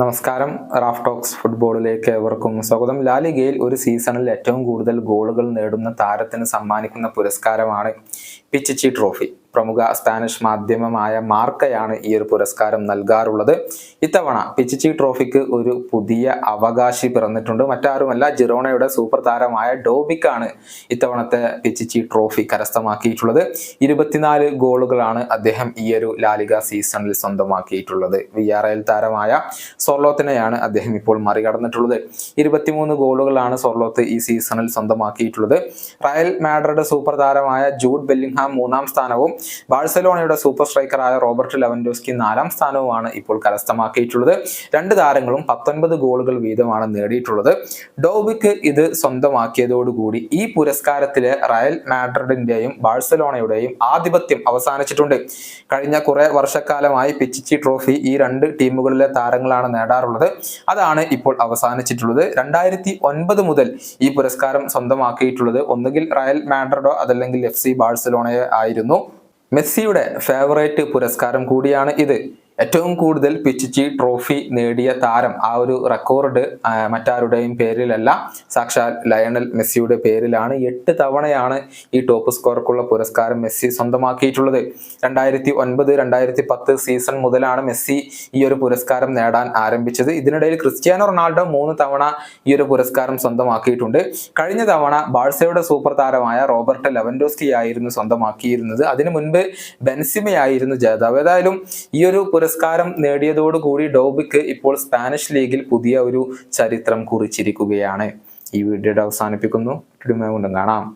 നമസ്കാരം. Raf talks ഫുട്ബോളിലേക്ക് ഏവർക്കും സ്വാഗതം. ലാലിഗയിൽ ഒരു സീസണിൽ ഏറ്റവും കൂടുതൽ ഗോളുകൾ നേടുന്ന താരത്തിന് സമ്മാനിക്കുന്ന പുരസ്കാരമാണ് പിച്ചിച്ചി ട്രോഫി. പ്രമുഖ സ്പാനിഷ് മാധ്യമമായ മാർക്കയാണ് ഈ ഒരു പുരസ്കാരം നൽകാറുള്ളത്. ഇത്തവണ പിച്ചിച്ചി ട്രോഫിക്ക് ഒരു പുതിയ അവകാശി പിറന്നിട്ടുണ്ട്. മറ്റാരുമല്ല ജിറോണയുടെ സൂപ്പർ താരമായ ഡോബിക്കാണ് ഇത്തവണത്തെ പിച്ചിച്ചി ട്രോഫി കരസ്ഥമാക്കിയിട്ടുള്ളത്. ഇരുപത്തിനാല് ഗോളുകളാണ് അദ്ദേഹം ഈ ഒരു ലാലിക സീസണിൽ സ്വന്തമാക്കിയിട്ടുള്ളത്. വി ആർ എൽ താരമായ സൊർലോത്തിനെയാണ് അദ്ദേഹം ഇപ്പോൾ മറികടന്നിട്ടുള്ളത്. ഇരുപത്തിമൂന്ന് ഗോളുകളാണ് സൊർലോത്ത് ഈ സീസണിൽ സ്വന്തമാക്കിയിട്ടുള്ളത്. റയൽ മാഡ്രിഡ് സൂപ്പർ താരമായ ജൂഡ് ബെല്ലിംഗ്ഹാം മൂന്നാം സ്ഥാനവും ബാഴ്സലോണയുടെ സൂപ്പർ സ്ട്രൈക്കറായ റോബർട്ട് ലെവൻഡോസ്കി നാലാം സ്ഥാനവുമാണ് ഇപ്പോൾ കരസ്ഥമാക്കിയിട്ടുള്ളത്. രണ്ട് താരങ്ങളും പത്തൊൻപത് ഗോളുകൾ വീതമാണ് നേടിയിട്ടുള്ളത്. ഡോബിക്ക് ഇത് സ്വന്തമാക്കിയതോടുകൂടി ഈ പുരസ്കാരത്തിലെ റയൽ മാഡ്രിഡിന്റെയും ബാഴ്സലോണയുടെയും ആധിപത്യം അവസാനിച്ചിട്ടുണ്ട്. കഴിഞ്ഞ കുറെ വർഷക്കാലമായി പിച്ചിച്ചി ട്രോഫി ഈ രണ്ട് ടീമുകളിലെ താരങ്ങളാണ് നേടാറുള്ളത്. അതാണ് ഇപ്പോൾ അവസാനിച്ചിട്ടുള്ളത്. രണ്ടായിരത്തി ഒൻപത് മുതൽ ഈ പുരസ്കാരം സ്വന്തമാക്കിയിട്ടുള്ളത് ഒന്നുകിൽ റയൽ മാഡ്രിഡോ അതല്ലെങ്കിൽ എഫ് സി ബാഴ്സലോണയോ ആയിരുന്നു. മെസ്സിയുടെ ഫേവറേറ്റ് പുരസ്കാരം കൂടിയാണ് ഇത്. ഏറ്റവും കൂടുതൽ പിച്ചിച്ചി ട്രോഫി നേടിയ താരം ആ ഒരു റെക്കോർഡ് മറ്റാരുടെയും പേരിലല്ല സാക്ഷാൽ ലയണൽ മെസ്സിയുടെ പേരിലാണ് എട്ട് തവണയാണ് ഈ ടോപ്പ് സ്കോർക്കുള്ള പുരസ്കാരം മെസ്സി സ്വന്തമാക്കിയിട്ടുള്ളത്. രണ്ടായിരത്തി ഒൻപത് രണ്ടായിരത്തി പത്ത് സീസൺ മുതലാണ് മെസ്സി ഈ ഒരു പുരസ്കാരം നേടാൻ ആരംഭിച്ചത്. ഇതിനിടയിൽ ക്രിസ്ത്യാനോ റൊണാൾഡോ മൂന്ന് തവണ ഈ ഒരു പുരസ്കാരം സ്വന്തമാക്കിയിട്ടുണ്ട്. കഴിഞ്ഞ തവണ ബാഴ്സയുടെ സൂപ്പർ താരമായ റോബർട്ട് ലെവൻഡോസ്കി ആയിരുന്നു സ്വന്തമാക്കിയിരുന്നത്. അതിനു മുൻപ് ബെൻസിമയായിരുന്നു ജേതാവ്. ഏതായാലും ഈ ഒരു പുരസ്കാരം നേടിയതോടുകൂടി ഡോബിക്ക് ഇപ്പോൾ സ്പാനിഷ് ലീഗിൽ പുതിയ ഒരു ചരിത്രം കുറിച്ചിരിക്കുകയാണ്. ഈ വീഡിയോയുടെ അവസാനിപ്പിക്കുന്നു. കൊണ്ടും കാണാം.